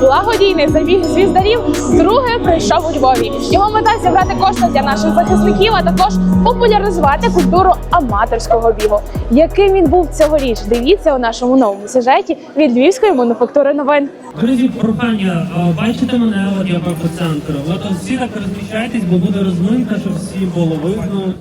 Благодійний забіг звіздарів вдруге прийшов у Львові. Його мета зібрати кошти для наших захисників, а також популяризувати культуру аматорського бігу. Яким він був цьогоріч? Дивіться у нашому новому сюжеті від львівської мануфактури новин. Друзі, прохання, бачите мене, от центру. От всі так розміщайтесь, бо буде розминка, щоб всі було видно.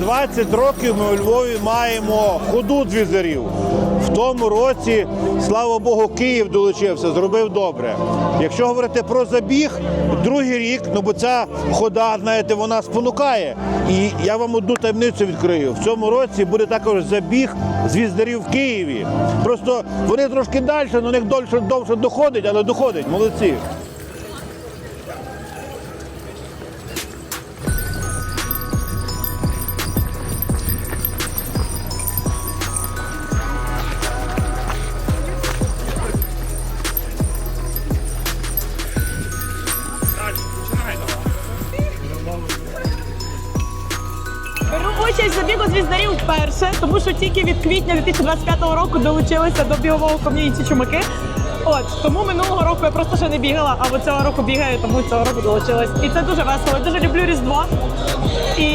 20 років ми у Львові маємо ходу двізерів. В тому році, слава Богу, Київ долучився, зробив добре. Якщо говорити про забіг, другий рік, ну бо ця хода, знаєте, вона спонукає. І я вам одну таємницю відкрию. В цьому році буде також забіг звіздарів в Києві. Просто вони трошки далі, але у них довше, довше доходить, але доходить. Молодці. Звіздарів вперше, тому що тільки від квітня 2025 року долучилися до бігового ком'юніті чумаки. От тому минулого року я просто ще не бігала, а от цього року бігаю, тому цього року долучилась. І це дуже весело. Я дуже люблю Різдво. І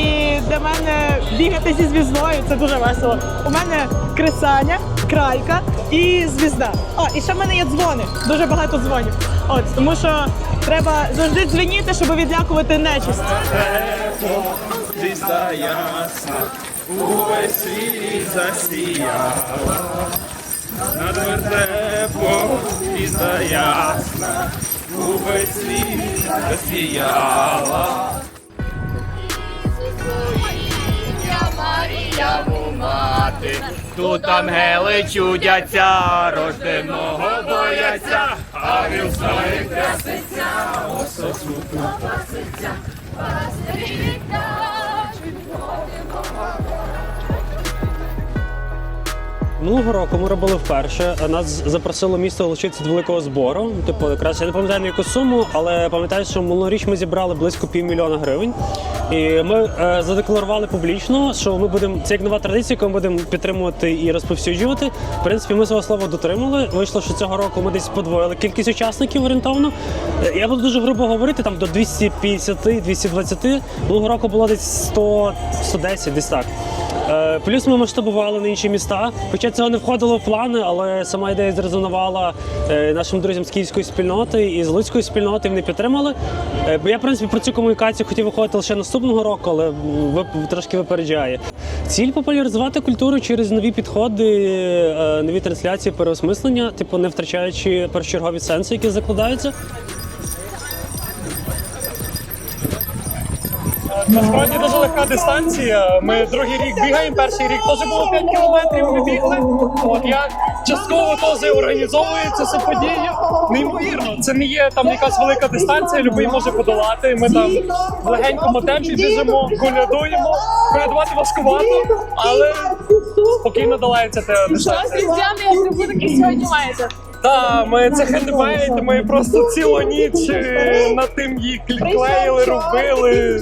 для мене бігати зі звіздою це дуже весело. У мене кресання, крайка і звізда. О, і ще в мене є дзвони. Дуже багато дзвонів. От тому що треба завжди дзвеніти, щоб відлякувати нечисть. Звізда ясна, увесь світ засіяла, над вертепом звізда ясна, увесь світ засіяла. Маріяму мати, тут ангели чудяться, рожденого бояться, а він стає краситься, ососу Минулого року ми робили вперше. Нас запросило місто долучитися до великого збору. Типу, якраз я не пам'ятаю на яку суму, але пам'ятаю, що минулоріч ми зібрали близько півмільйона гривень. І ми е, задекларували публічно, що ми будемо це як нова традиція, яку ми будемо підтримувати і розповсюджувати. В принципі, ми свого слова дотримали. Вийшло, що цього року ми десь подвоїли кількість учасників орієнтовно. Е, Я буду дуже грубо говорити, там до 250-220. Минулого року було десь 100, 110, десь так. Е, Плюс ми масштабували на інші міста. Хоча цього не входило в плани, але сама ідея зрезонувала е, нашим друзям з київської спільноти і з луцької спільноти. Вони підтримали. Е, Бо я, в принципі, про цю комунікацію хотів виходити лише наступного року, але трошки випереджає. Ціль популяризувати культуру через нові підходи, нові трансляції, переосмислення, типу не втрачаючи першочергові сенси, які закладаються. Насправді дуже легка дистанція. Ми другий рік бігаємо. Перший рік теж було 5 кілометрів. Ми бігли. От я частково теж організовую цю всю подію. Неймовірно, це не є там якась велика дистанція. Любий може подолати. Ми там в легенькому темпі біжимо, колядуємо. Колядувати важкувато, але спокійно долається Що дистанція. різдвяний сьогодні маєте? Так, ми це хендмейд, ми просто цілу ніч е, над тим її клеїли, робили.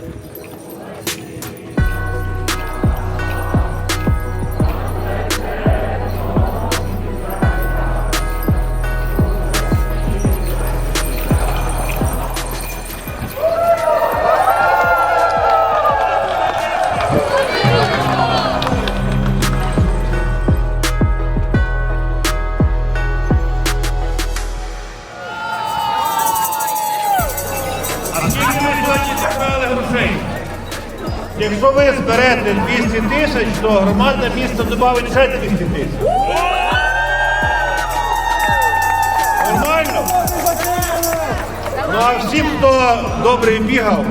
якщо ви зберете 200 тисяч, то громада міста додавить ще 200 тисяч. Нормально? Ну а всім, хто добре бігав,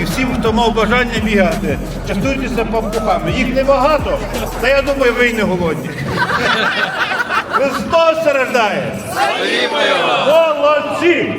і всім, хто мав бажання бігати, частуйтеся пампухами. Їх небагато, та я думаю, ви й не голодні. Христос страждає! Молодці!